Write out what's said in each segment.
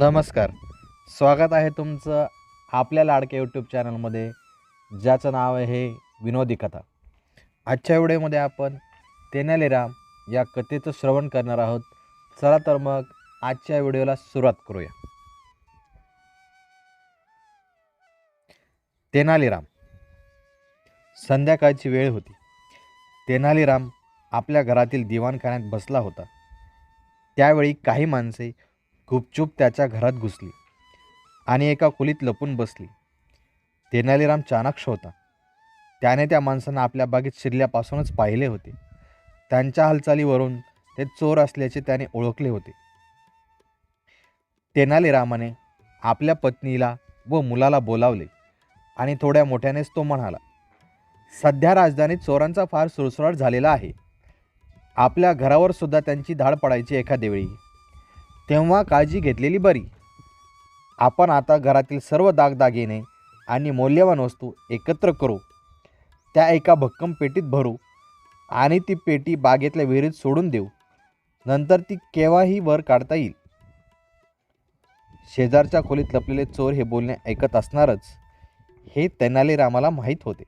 नमस्कार. स्वागत आहे तुमचं आपल्या लाडक्या यूट्यूब चॅनलमध्ये ज्याचं नाव आहे विनोदी कथा. आजच्या व्हिडिओमध्ये आपण तेनालीराम या कथेचं श्रवण करणार आहोत. चला तर मग आजच्या व्हिडिओला सुरुवात करूया. तेनालीराम. संध्याकाळची वेळ होती. तेनालीराम आपल्या घरातील दिवाणखान्यात बसला होता. त्यावेळी काही माणसे गुपचूप त्याच्या घरात घुसली आणि एका खोलीत लपून बसली. तेनालीराम चाणाक्ष होता. त्याने त्या माणसांना आपल्या बागेत शिरल्यापासूनच पाहिले होते. त्यांच्या हालचालीवरून ते चोर असल्याचे त्याने ओळखले होते. तेनालीरामाने आपल्या पत्नीला व मुलाला बोलावले आणि थोड्या मोठ्यानेच तो म्हणाला सध्या राजधानीत चोरांचा फार सुळसुळाट झालेला आहे. आपल्या घरावर सुद्धा त्यांची धाड पडायची एखाद्या वेळी. तेव्हा काळजी घेतलेली बरी. आपण आता घरातील सर्व दागदागिने आणि मौल्यवान वस्तू एकत्र करू. त्या एका भक्कम पेटीत भरू आणि ती पेटी बागेतल्या विहिरीत सोडून देऊ. नंतर ती केव्हाही वर काढता येईल. शेजारच्या खोलीत लपलेले चोर हे बोलणे ऐकत असणारच. हे तेनालीरामाला माहीत होते.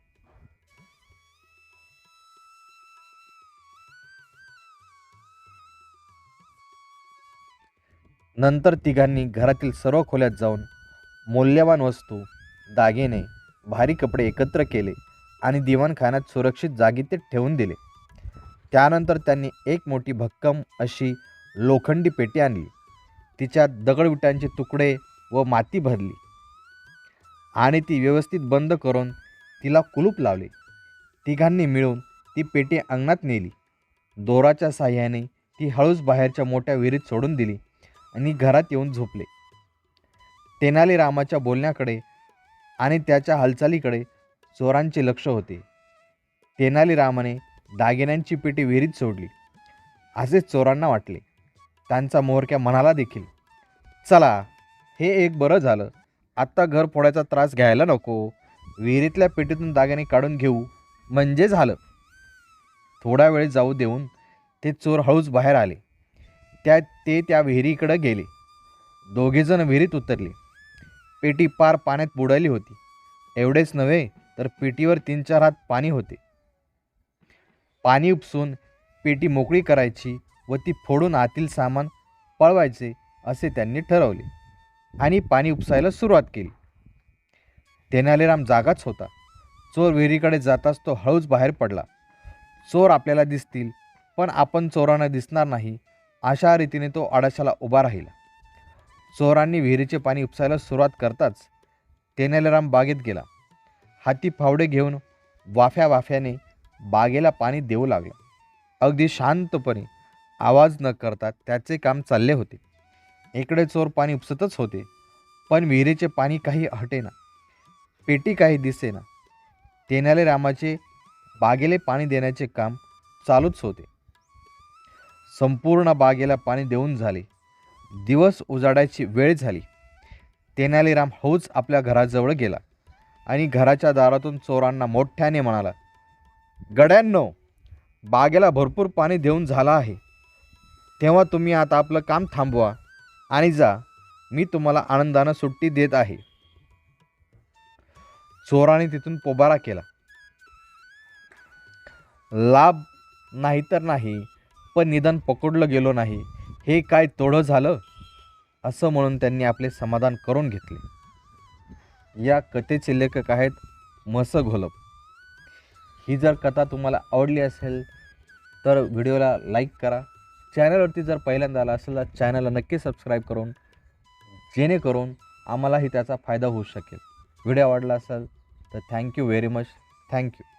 नंतर तिघांनी घरातील सर्व खोल्यात जाऊन मौल्यवान वस्तू दागिने भारी कपडे एकत्र केले आणि दिवाणखान्यात सुरक्षित जागी ते ठेवून दिले. त्यानंतर त्यांनी एक मोठी भक्कम अशी लोखंडी पेटी आणली. तिच्यात दगडविटांचे तुकडे व माती भरली आणि ती व्यवस्थित बंद करून तिला कुलूप लावले. तिघांनी मिळून ती पेटी अंगणात नेली. दोराच्या साह्याने ती हळूच बाहेरच्या मोठ्या विहिरीत सोडून दिली. आणि घरात येऊन झोपले. तेनालीरामाच्या बोलण्याकडे आणि त्याच्या हालचालीकडे चोरांचे लक्ष होते. तेनालीरामाने दागिन्यांची पेटी विहिरीत सोडली. असेच चोरांना वाटले. त्यांचा मोहरक्या मनाला देखील. चला हे एक बरं झालं. आत्ता घर फोडायचा त्रास घ्यायला नको. विहिरीतल्या पेटीतून दागिने काढून घेऊ. म्हणजे झालं. थोडा वेळ जाऊ देऊन ते चोर हळूच बाहेर आले. त्या ते त्या विहिरीकडे गेले. दोघेजण विहिरीत उतरले. पेटी पार पाण्यात बुडाली होती. एवढेच नव्हे तर पेटीवर तीन चार हात पाणी होते. पाणी उपसून पेटी मोकळी करायची व ती फोडून आतील सामान पळवायचे असे त्यांनी ठरवले आणि पाणी उपसायला सुरुवात केली. तेनालीराम जागाच होता. चोर विहिरीकडे जाताच तो हळूच बाहेर पडला. चोर आपल्याला दिसतील पण आपण चोरांना दिसणार नाही अशा रीतीने तो आडाशाला उभा राहिला. चोरांनी विहिरीचे पाणी उपसायला सुरुवात करताच तेनालीराम बागेत गेला. हाती फावडे घेऊन वाफ्या वाफ्याने बागेला पाणी देऊ लागला. अगदी शांतपणे आवाज न करता त्याचे काम चालले होते. इकडे चोर पाणी उपसतच होते पण विहिरीचे पाणी काही हटेना. पेटी काही दिसेना. तेनालीरामाचे बागेले पाणी देण्याचे काम चालूच होते. संपूर्ण बागेला पाणी देऊन झाले. दिवस उजाडायची वेळ झाली. तेनालीराम हौच आपल्या घराजवळ गेला आणि घराच्या दारातून चोरांना मोठ्याने म्हणाला गड्यांनो बागेला भरपूर पाणी देऊन झालं आहे. तेव्हा तुम्ही आता आपलं काम थांबवा आणि जा. मी तुम्हाला आनंदानं सुट्टी देत आहे. चोराने तिथून पोबारा केला. लाभ नाही तर नाही. पण निदान पकडलं गेलो नाही. हे काय तोडं झालं? असं म्हणून त्यांनी आपले समाधान करून घेतले. या कथेचे लेखक आहेत मस घोलप. ही जर कथा तुम्हाला आवडली असेल तर व्हिडिओला लाईक करा. चॅनलवरती जर पहिल्यांदा आला असेल तर चॅनलला नक्की सबस्क्राईब करून जेणेकरून आम्हालाही त्याचा फायदा होऊ शकेल. व्हिडिओ आवडला असेल तर थँक्यू व्हेरी मच. थँक्यू.